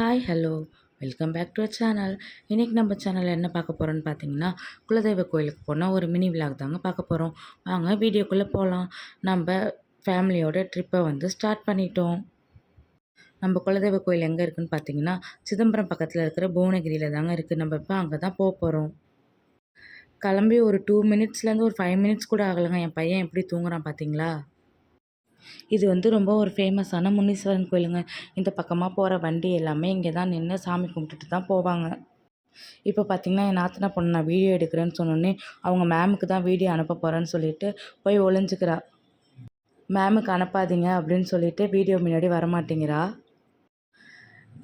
Hi hello welcome back to channel இன்றைக்கி நம்ம சேனலில் என்ன பார்க்க போகிறோன்னு பார்த்தீங்கன்னா குலதெய்வ கோயிலுக்கு போனால் ஒரு மினி விளாக் தாங்க பார்க்க போகிறோம் வாங்க வீடியோக்குள்ளே போகலாம் நம்ம ஃபேமிலியோட ட்ரிப்பை வந்து ஸ்டார்ட் பண்ணிட்டோம். நம்ம குலதெய்வ கோயில் எங்கே இருக்குதுன்னு பார்த்தீங்கன்னா சிதம்பரம் பக்கத்தில் இருக்கிற புவனகிரியில் தாங்க இருக்குது நம்ம இப்போ அங்கே தான் போக போகிறோம் கிளம்பி ஒரு டூ மினிட்ஸ்லேருந்து ஒரு ஃபைவ் மினிட்ஸ் கூட ஆகலைங்க. என் பையன் எப்படி தூங்குறான் பார்த்தீங்களா? இது வந்து ரொம்ப ஒரு ஃபேமஸான முனீஸ்வரன் கோயிலுங்க. இந்த பக்கமாக போகிற வண்டி எல்லாமே இங்கே தான் நின்று சாமி கும்பிட்டுட்டு தான் போவாங்க. இப்போ பார்த்தீங்கன்னா என் நாத்தனா பொண்ணு நான் வீடியோ எடுக்கிறேன்னு சொன்னோன்னே அவங்க மேமுக்கு தான் வீடியோ அனுப்ப போகிறேன்னு சொல்லிட்டு போய் ஒளிஞ்சுக்கிறா. மேமுக்கு அனுப்பாதீங்க அப்படின்னு சொல்லிட்டு வீடியோ முன்னாடி வரமாட்டேங்கிறா.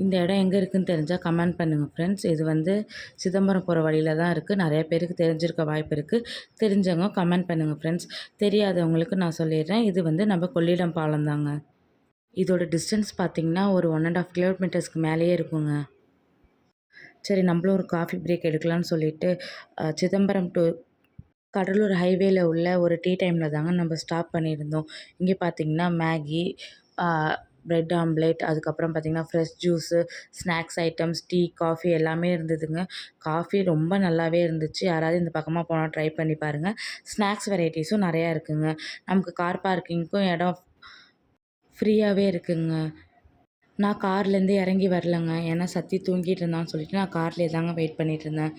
இந்த இடம் எங்கே இருக்குதுன்னு தெரிஞ்சால் கமெண்ட் பண்ணுங்கள் ஃப்ரெண்ட்ஸ் இது வந்து சிதம்பரம் போகிற வழியில் தான் இருக்குது நிறைய பேருக்கு தெரிஞ்சிருக்க வாய்ப்பு இருக்குது தெரிஞ்சவங்க கமெண்ட் பண்ணுங்கள் ஃப்ரெண்ட்ஸ் தெரியாதவங்களுக்கு நான் சொல்லிடுறேன். இது வந்து நம்ம கொள்ளிடம் பாலம் தாங்க. இதோட டிஸ்டன்ஸ் பார்த்திங்கன்னா ஒரு ஒன் அண்ட் ஆஃப் கிலோமீட்டர்ஸ்க்கு மேலேயே இருக்குங்க. சரி நம்மளும் ஒரு காஃபி பிரேக் எடுக்கலாம்னு சொல்லிட்டு சிதம்பரம் டு கடலூர் ஹைவேல உள்ள ஒரு டீ டைமில் தாங்க நம்ம ஸ்டாப் பண்ணியிருந்தோம். இங்கே பார்த்திங்கன்னா மேகி ப்ரெட் ஆம்லேட் அதுக்கப்புறம் பார்த்திங்கன்னா fresh juice snacks items tea coffee எல்லாமே இருந்ததுங்க. காஃபி ரொம்ப நல்லாவே இருந்துச்சு. யாராவது இந்த பக்கமாக போனால் ட்ரை பண்ணி பாருங்கள் ஸ்நாக்ஸ் வெரைட்டிஸும் நிறையா இருக்குதுங்க நமக்கு கார் பார்க்கிங்க்கும் இடம் ஃப்ரீயாகவே இருக்குதுங்க நான் கார்லேருந்து இறங்கி வரலங்க. ஏன்னா சத்தி தூங்கிட்டு இருந்தான்னு சொல்லிட்டு நான் கார்லேயே தாங்க வெயிட் பண்ணிட்டு இருந்தேன்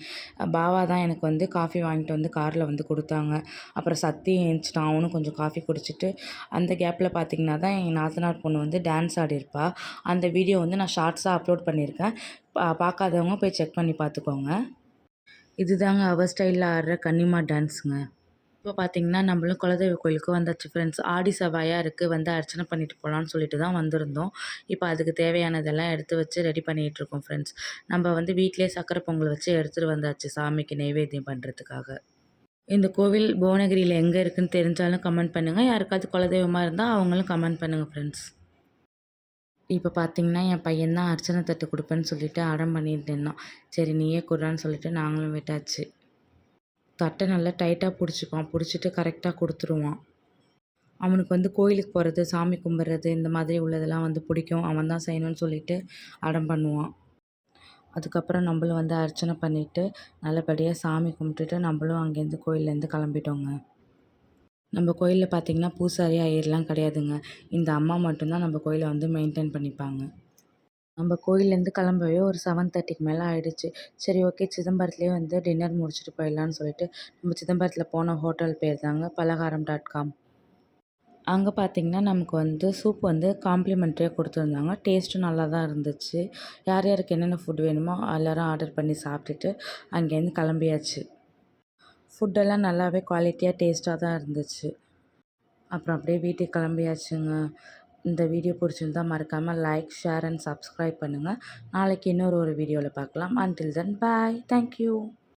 பாவா தான் எனக்கு வந்து காஃபி வாங்கிட்டு வந்து காரில் வந்து கொடுத்தாங்க. அப்புறம் சத்தி ஏஞ்சிட்டான். அவனும் கொஞ்சம் காஃபி குடிச்சிட்டு அந்த கேப்பில் பார்த்தீங்கன்னா தான் எங்கள் நாத்தனார் பொண்ணு வந்து டான்ஸ் ஆடிருப்பா அந்த வீடியோ வந்து நான் ஷார்ட்ஸாக அப்லோட் பண்ணியிருக்கேன். பா பார்க்காதவங்க போய் செக் பண்ணி பார்த்துக்கோங்க இதுதாங்க அவர் ஸ்டைலில் ஆடுற கன்னிமா டான்ஸுங்க இப்போ பார்த்தீங்கன்னா நம்மளும் குலதெய்வ கோயிலுக்கு வந்தாச்சு ஃப்ரெண்ட்ஸ் ஆடி செவ்வாயாக இருக்குது வந்து அர்ச்சனை பண்ணிட்டு போகலான்னு சொல்லிட்டு தான் வந்திருந்தோம். இப்போ அதுக்கு தேவையானதெல்லாம் எடுத்து வச்சு ரெடி பண்ணிகிட்ருக்கோம் ஃப்ரெண்ட்ஸ் நம்ம வந்து வீட்டிலே சக்கரை பொங்கல் வச்சு எடுத்துகிட்டு வந்தாச்சு சாமிக்கு நைவேத்தியம் பண்ணுறதுக்காக இந்த கோவில் புவனகிரியில் எங்கே இருக்குதுன்னு தெரிஞ்சாலும் கமெண்ட் பண்ணுங்கள் யாருக்காவது குலதெய்வமாக இருந்தால் அவங்களும் கமெண்ட் பண்ணுங்கள் ஃப்ரெண்ட்ஸ் இப்போ பார்த்தீங்கன்னா என் பையன் தான் அர்ச்சனை தட்டு கொடுப்பேன்னு சொல்லிட்டு அடம் பண்ணிட்டு இருந்தான் சரி நீயே கொடுறான்னு சொல்லிட்டு நாங்களும் விட்டாச்சு. தட்டை நல்லா டைட்டாக பிடிச்சிப்பான் பிடிச்சிட்டு கரெக்டாக கொடுத்துருவான். அவனுக்கு வந்து கோயிலுக்கு போகிறது சாமி கும்பிட்றது இந்த மாதிரி உள்ளதெல்லாம் வந்து பிடிக்கும். அவன் தான் செய்யணும்னு சொல்லிட்டு அடம் பண்ணுவான். அதுக்கப்புறம் நம்மளும் வந்து அர்ச்சனை பண்ணிவிட்டு நல்லபடியாக சாமி கும்பிட்டுட்டு நம்மளும் அங்கேருந்து கோயிலேருந்து கிளம்பிட்டோங்க. நம்ம கோயிலில் பார்த்திங்கன்னா பூசாரி ஐயர்லாம் கிடையாதுங்க. இந்த அம்மா மட்டும்தான் நம்ம கோயிலை வந்து மெயின்டைன் பண்ணிப்பாங்க. நம்ம கோயிலேருந்து கிளம்பவே ஒரு செவன் தேர்ட்டிக்கு மேலே ஆகிடுச்சு சரி ஓகே சிதம்பரத்துலேயே வந்து டின்னர் முடிச்சுட்டு போயிடலான்னு சொல்லிட்டு நம்ம சிதம்பரத்தில் போன ஹோட்டல் பேர் தாங்க பலகாரம் டாட் காம் அங்கே பார்த்திங்கன்னா நமக்கு வந்து சூப் வந்து காம்ப்ளிமெண்ட்ரியாக கொடுத்துருந்தாங்க. டேஸ்ட்டும் நல்லா தான் இருந்துச்சு. யார் யாருக்கு என்னென்ன ஃபுட் வேணுமோ எல்லோரும் ஆர்டர் பண்ணி சாப்பிட்டுட்டு அங்கேருந்து கிளம்பியாச்சு. ஃபுட்டெல்லாம் நல்லாவே குவாலிட்டியாக டேஸ்ட்டாக தான் இருந்துச்சு. அப்புறம் அப்படியே வீட்டுக்கு கிளம்பியாச்சுங்க. இந்த வீடியோ பிடிச்சிருந்தா மறக்காமல் லைக் ஷேர் அண்ட் சப்ஸ்கிரைப் பண்ணுங்கள் நாளைக்கு இன்னொரு ஒரு வீடியோவில் பார்க்கலாம். Until then bye thank you